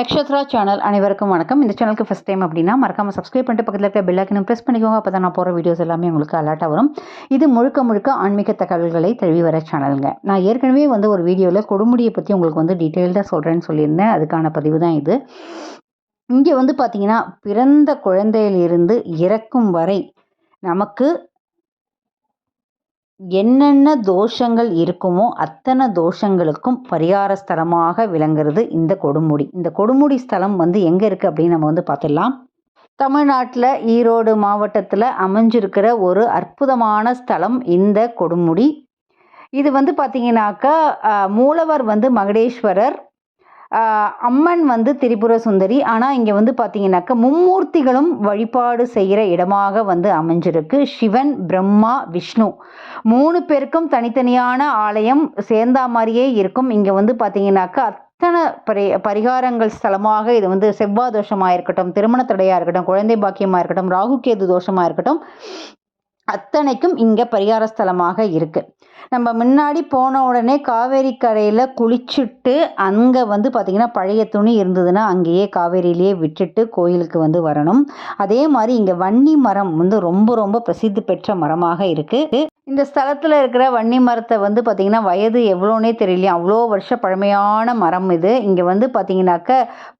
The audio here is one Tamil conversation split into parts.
நக்ஷத்ரா சேனல் அனைவருக்கும் வணக்கம். இந்த சேனலுக்கு ஃபஸ்ட் டைம் அப்படின்னா மறக்காமல் சப்ஸ்கிரைப் பண்ணிட்டு பக்கத்தில் இருக்க பெல்லாக்கினும் ப்ரெஸ் பண்ணிக்கோங்க. அப்போ தான் நான் போகிற வீடியோஸ் எல்லாமே உங்களுக்கு அலர்ட்டாக வரும். இது முழுக்க முழுக்க ஆன்மீக தகவல்களை தழுவி வர சேனலுங்க நான் ஏற்கனவே வந்து ஒரு வீடியோவில் கொடுமுடியை பற்றி உங்களுக்கு வந்து டீட்டெயில்டாக சொல்கிறேன்னு சொல்லியிருந்தேன். அதுக்கான பதிவு தான் இது. இங்கே வந்து பார்த்தீங்கன்னா பிறந்த குழந்தையிலிருந்து இறக்கும் வரை நமக்கு என்னென்ன தோஷங்கள் இருக்குமோ அத்தனை தோஷங்களுக்கும் பரிகார ஸ்தலமாக விளங்குறது இந்த கொடுமுடி. இந்த கொடுமுடி ஸ்தலம் வந்து எங்கே இருக்குது அப்படின்னு நம்ம வந்து பார்த்துடலாம். தமிழ்நாட்டில் ஈரோடு மாவட்டத்தில் அமைஞ்சிருக்கிற ஒரு அற்புதமான ஸ்தலம் இந்த கொடுமுடி. இது வந்து பார்த்தீங்கன்னாக்கா மூலவர் வந்து மகடேஸ்வரர் அம்மன் வந்து திரிபுர சுந்தரி ஆனால் இங்கே வந்து பார்த்தீங்கன்னாக்க மும்மூர்த்திகளும் வழிபாடு செய்கிற இடமாக வந்து அமைஞ்சிருக்கு. சிவன் பிரம்மா விஷ்ணு. மூணு பேருக்கும் தனித்தனியான ஆலயம் சேர்ந்தா மாதிரியே இருக்கும். இங்கே வந்து பார்த்தீங்கன்னாக்கா அத்தனை பரி பரிகாரங்கள் ஸ்தலமாக இது வந்து செவ்வாய் தோஷமாக இருக்கட்டும் திருமண தடையாக இருக்கட்டும் குழந்தை பாக்கியமாக இருக்கட்டும் ராகுகேது தோஷமாக இருக்கட்டும் அத்தனைக்கும் இங்கே பரிகார ஸ்தலமாக இருக்குது நம்ம முன்னாடி போன உடனே காவேரி கரையில் குளிச்சுட்டு அங்கே வந்து பார்த்திங்கன்னா பழைய துணி இருந்ததுன்னா அங்கேயே காவேரியிலேயே விட்டுட்டு கோயிலுக்கு வந்து வரணும். அதே மாதிரி இங்கே வன்னி மரம் வந்து ரொம்ப ரொம்ப பிரசித்தி பெற்ற மரமாக இருக்குது இந்த ஸ்தலத்தில் இருக்கிற வன்னி மரத்தை வந்து பார்த்திங்கன்னா வயது எவ்வளோனே தெரியலையா. அவ்வளோ வருஷ பழமையான மரம் இது. இங்கே வந்து பார்த்திங்கனாக்க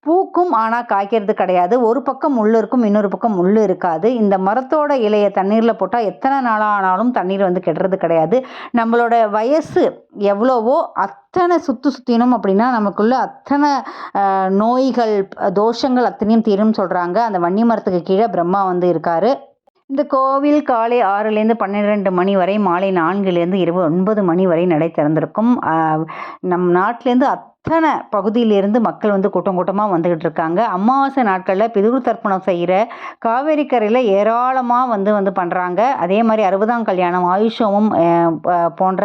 பூக்கும் ஆனால் காய்க்கிறது கிடையாது. ஒரு பக்கம் முள் இருக்கும் இன்னொரு பக்கம் முள் இருக்காது. இந்த மரத்தோட இலையை தண்ணீரில் போட்டால் எத்தனை நாளாக ஆனாலும் தண்ணீர் வந்து கெடுறது கிடையாது. நம்மளோட வயசு எவ்வளவோ அத்தனை சுற்று சுற்றினோம் அப்படின்னா நமக்குள்ள அத்தனை நோய்கள் தோஷங்கள் அத்தனையும் தீரும் சொல்கிறாங்க அந்த வன்னி மரத்துக்கு கீழே பிரம்மா வந்து இருக்கார். இந்த கோவில் காலை ஆறுலேருந்து பன்னிரெண்டு மணி வரை மாலை நான்குலேருந்து இரவு ஒன்பது மணி வரை நடை திறந்திருக்கும். நம் நாட்டிலேருந்து அத் அத்தனை பகுதியிலிருந்து மக்கள் வந்து கூட்டம் கூட்டமாக வந்துக்கிட்டு இருக்காங்க. அமாவாசை நாட்களில் பிதுகு தர்ப்பணம் செய்கிற காவேரி கரையில் ஏராளமாக வந்து வந்து பண்ணுறாங்க அதே மாதிரி அறுபதாம் கல்யாணம் ஆயுஷமும் போன்ற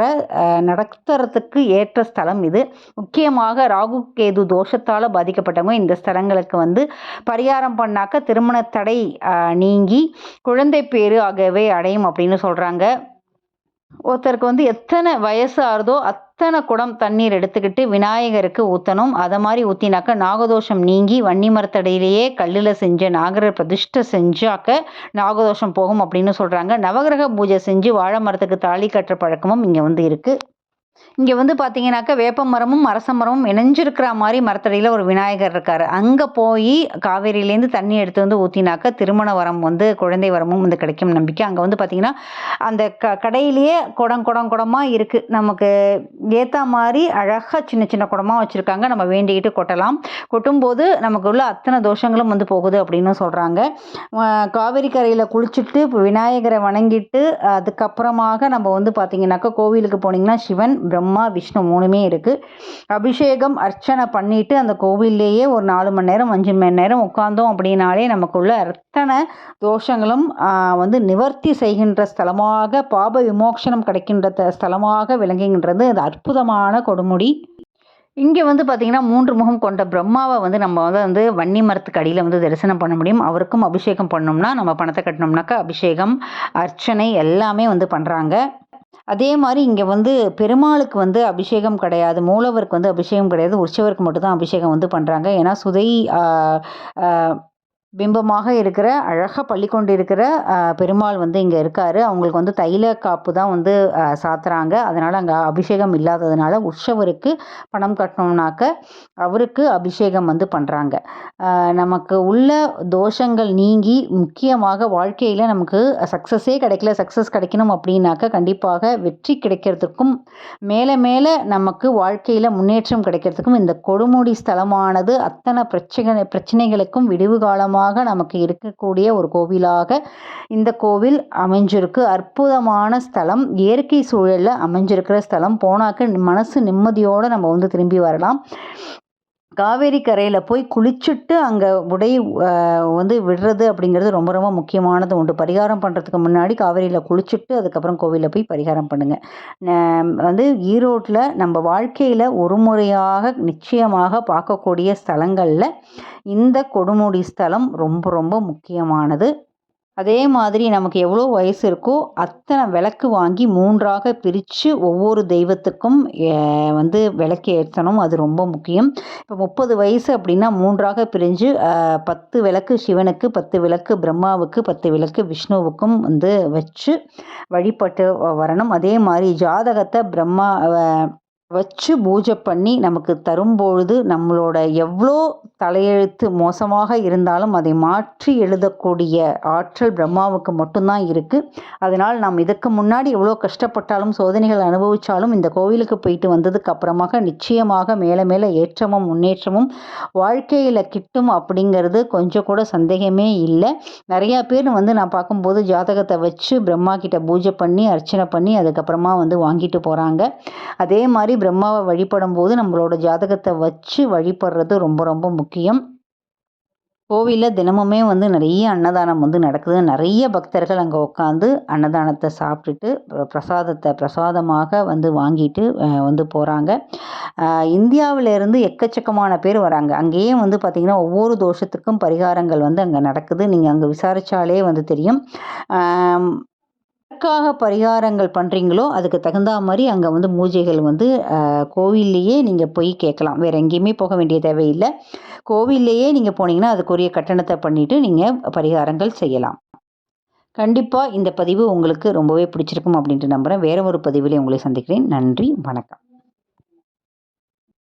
நடத்துறதுக்கு ஏற்ற ஸ்தலம் இது. முக்கியமாக ராகு கேது தோஷத்தால் பாதிக்கப்பட்டவங்க இந்த ஸ்தலங்களுக்கு வந்து பரிகாரம் பண்ணாக்க திருமண தடை நீங்கி குழந்தை பேரு ஆகியவை அடையும் அப்படின்னு சொல்கிறாங்க ஒருத்தருக்கு வந்து எத்தனை வயசு ஆறுதோ அத்தனை குடம் தண்ணீர் எடுத்துக்கிட்டு விநாயகருக்கு ஊற்றணும் அதை மாதிரி ஊற்றினாக்க நாகதோஷம் நீங்கி வன்னி மரத்தடையிலேயே கல்லில் செஞ்ச நாகரர் பிரதிஷ்டை செஞ்சாக்க நாகதோஷம் போகும் அப்படின்னு சொல்கிறாங்க நவகிரக பூஜை செஞ்சு வாழை மரத்துக்கு தாலி கட்டுற பழக்கமும் இங்கே வந்து இருக்குது இங்கே வந்து பார்த்தீங்கன்னாக்கா வேப்ப மரமும் அரச மரமும் இணைஞ்சிருக்கிற மாதிரி மரத்தடியில் ஒரு விநாயகர் இருக்கார். அங்கே போய் காவேரியிலேருந்து தண்ணி எடுத்து வந்து ஊற்றினாக்கா திருமண வரம் வந்து குழந்தை வரமும் வந்து கிடைக்கும் நம்பிக்கை. அங்கே வந்து பார்த்திங்கன்னா அந்த க கடையிலேயே குடம் குடம் குடமாக இருக்குது நமக்கு ஏற்ற மாதிரி அழகாக சின்ன சின்ன குடமாக வச்சுருக்காங்க. நம்ம வேண்டிக்கிட்டு கொட்டலாம். கொட்டும்போது நமக்கு உள்ள அத்தனை தோஷங்களும் வந்து போகுது அப்படின்னு சொல்கிறாங்க காவேரி கரையில் குளிச்சுட்டு விநாயகரை வணங்கிட்டு அதுக்கப்புறமாக நம்ம வந்து பார்த்திங்கனாக்கா கோவிலுக்கு போனீங்கன்னா சிவன் பிரம்மா விஷ்ணு மூணுமே இருக்குது அபிஷேகம் அர்ச்சனை பண்ணிவிட்டு அந்த கோவில்லையே ஒரு நாலு மணி நேரம் அஞ்சு மணி நேரம் உட்காந்தோம் அப்படின்னாலே நமக்குள்ள அத்தனை தோஷங்களும் வந்து நிவர்த்தி செய்கின்ற ஸ்தலமாக பாப விமோக்ஷனம் கிடைக்கின்ற த- ஸ்தலமாக விளங்குகின்றது. அது அற்புதமான கொடுமுடி. இங்கே வந்து பார்த்திங்கன்னா மூன்று முகம் கொண்ட பிரம்மாவை வந்து நம்ம வந்து வந்து வன்னி மரத்துக்கு அடியில் வந்து தரிசனம் பண்ண முடியும். அவருக்கும் அபிஷேகம் பண்ணோம்னா நம்ம பணத்தை கட்டினோம்னாக்கா அபிஷேகம் அர்ச்சனை எல்லாமே வந்து பண்ணுறாங்க அதே மாதிரி இங்கே வந்து பெருமாளுக்கு வந்து அபிஷேகம் கிடையாது மூலவருக்கு வந்து அபிஷேகம் கிடையாது உற்சவருக்கு மட்டும்தான் அபிஷேகம் வந்து பண்ணுறாங்க ஏன்னா சுதை பிம்பமாக இருக்கிற அழகாக பள்ளி கொண்டு இருக்கிற பெருமாள் வந்து இங்கே இருக்கார். அவங்களுக்கு வந்து தைல காப்பு தான் வந்து சாத்துறாங்க. அதனால் அங்கே அபிஷேகம் இல்லாததுனால உற்சவருக்கு பணம் கட்டணும்னாக்க அவருக்கு அபிஷேகம் வந்து பண்ணுறாங்க நமக்கு உள்ள தோஷங்கள் நீங்கி முக்கியமாக வாழ்க்கையில் நமக்கு சக்ஸஸே கிடைக்கல சக்ஸஸ் கிடைக்கணும் அப்படின்னாக்க கண்டிப்பாக வெற்றி கிடைக்கிறதுக்கும் மேலே மேலே நமக்கு வாழ்க்கையில் முன்னேற்றம் கிடைக்கிறதுக்கும் இந்த கொடுமுடி ஸ்தலமானது அத்தனை பிரச்சனை பிரச்சனைகளுக்கும் விடிவு காலமாக நமக்கு இருக்கக்கூடிய ஒரு கோவிலாக இந்த கோவில் அமைஞ்சிருக்கு. அற்புதமான ஸ்தலம். இயற்கை சூழலில் அமைஞ்சிருக்கிற ஸ்தலம். போனாக்க மனசு நிம்மதியோடு நம்ம வந்து திரும்பி வரலாம். காவேரி கரையில் போய் குளிச்சுட்டு அங்கே உடை வந்து விடுறது அப்படிங்கிறது ரொம்ப ரொம்ப முக்கியமானது உண்டு. பரிகாரம் பண்ணுறதுக்கு முன்னாடி காவேரியில் குளிச்சுட்டு அதுக்கப்புறம் கோவிலில் போய் பரிகாரம் பண்ணுங்கள் வந்து ஈரோட்டில் நம்ம வாழ்க்கையில் ஒரு முறையாக நிச்சயமாக பார்க்கக்கூடிய ஸ்தலங்களில் இந்த கொடுமுடி ஸ்தலம் ரொம்ப ரொம்ப முக்கியமானது. அதே மாதிரி நமக்கு எவ்வளோ வயசு இருக்கோ அத்தனை விளக்கு வாங்கி மூன்றாக பிரித்து ஒவ்வொரு தெய்வத்துக்கும் வந்து விளக்கு ஏற்றணும். அது ரொம்ப முக்கியம். இப்போ முப்பது வயசு அப்படின்னா மூன்றாக பிரிஞ்சு பத்து விளக்கு சிவனுக்கு பத்து விளக்கு பிரம்மாவுக்கு பத்து விளக்கு விஷ்ணுவுக்கும் வந்து வச்சு வழிபட்டு வரணும். அதே மாதிரி ஜாதகத்தை பிரம்மா வச்சு பூஜை பண்ணி நமக்கு தரும்பொழுது நம்மளோட எவ்வளோ தலையெழுத்து மோசமாக இருந்தாலும் அதை மாற்றி எழுதக்கூடிய ஆற்றல் பிரம்மாவுக்கு மட்டும்தான் இருக்குது அதனால் நாம் இதுக்கு முன்னாடி எவ்வளோ கஷ்டப்பட்டாலும் சோதனைகள் அனுபவித்தாலும் இந்த கோவிலுக்கு போயிட்டு வந்ததுக்கு அப்புறமாக நிச்சயமாக மேலே மேலே ஏற்றமும் முன்னேற்றமும் வாழ்க்கையில் கிட்டும் அப்படிங்கிறது கொஞ்சம் கூட சந்தேகமே இல்லை. நிறையா பேர் வந்து நான் பார்க்கும்போது ஜாதகத்தை வச்சு பிரம்மா கிட்ட பூஜை பண்ணி அர்ச்சனை பண்ணி அதுக்கப்புறமா வந்து வாங்கிட்டு போகிறாங்க அதே மாதிரி பிரம்மாவை வழிபடும் போது நம்மளோட ஜாதகத்தை வச்சு வழிபடுறது ரொம்ப ரொம்ப முக்கியம். கோவிலில் தினமுமே வந்து நிறைய அன்னதானம் வந்து நடக்குது. நிறைய பக்தர்கள் அங்கே உட்காந்து அன்னதானத்தை சாப்பிட்டுட்டு பிரசாதத்தை பிரசாதமாக வந்து வாங்கிட்டு வந்து போகிறாங்க இந்தியாவிலேருந்து எக்கச்சக்கமான பேர் வராங்க. அங்கேயே வந்து பார்த்திங்கன்னா ஒவ்வொரு தோஷத்துக்கும் பரிகாரங்கள் வந்து அங்கே நடக்குது. நீங்கள் அங்கே விசாரித்தாலே வந்து தெரியும். எதற்காக பரிகாரங்கள் பண்ணுறீங்களோ அதுக்கு தகுந்த மாதிரி அங்கே வந்து மூஜைகள் வந்து கோவில்லையே நீங்கள் போய் கேட்கலாம். வேறு எங்கேயுமே போக வேண்டிய தேவையில்லை. கோவில்லையே நீங்கள் போனீங்கன்னா அதுக்குரிய கட்டணத்தை பண்ணிவிட்டு நீங்கள் பரிகாரங்கள் செய்யலாம். கண்டிப்பாக இந்த பதிவு உங்களுக்கு ரொம்பவே பிடிச்சிருக்கும் அப்படின்ட்டு நம்புகிறேன் வேறு ஒரு பதிவிலே உங்களை சந்திக்கிறேன். நன்றி வணக்கம்.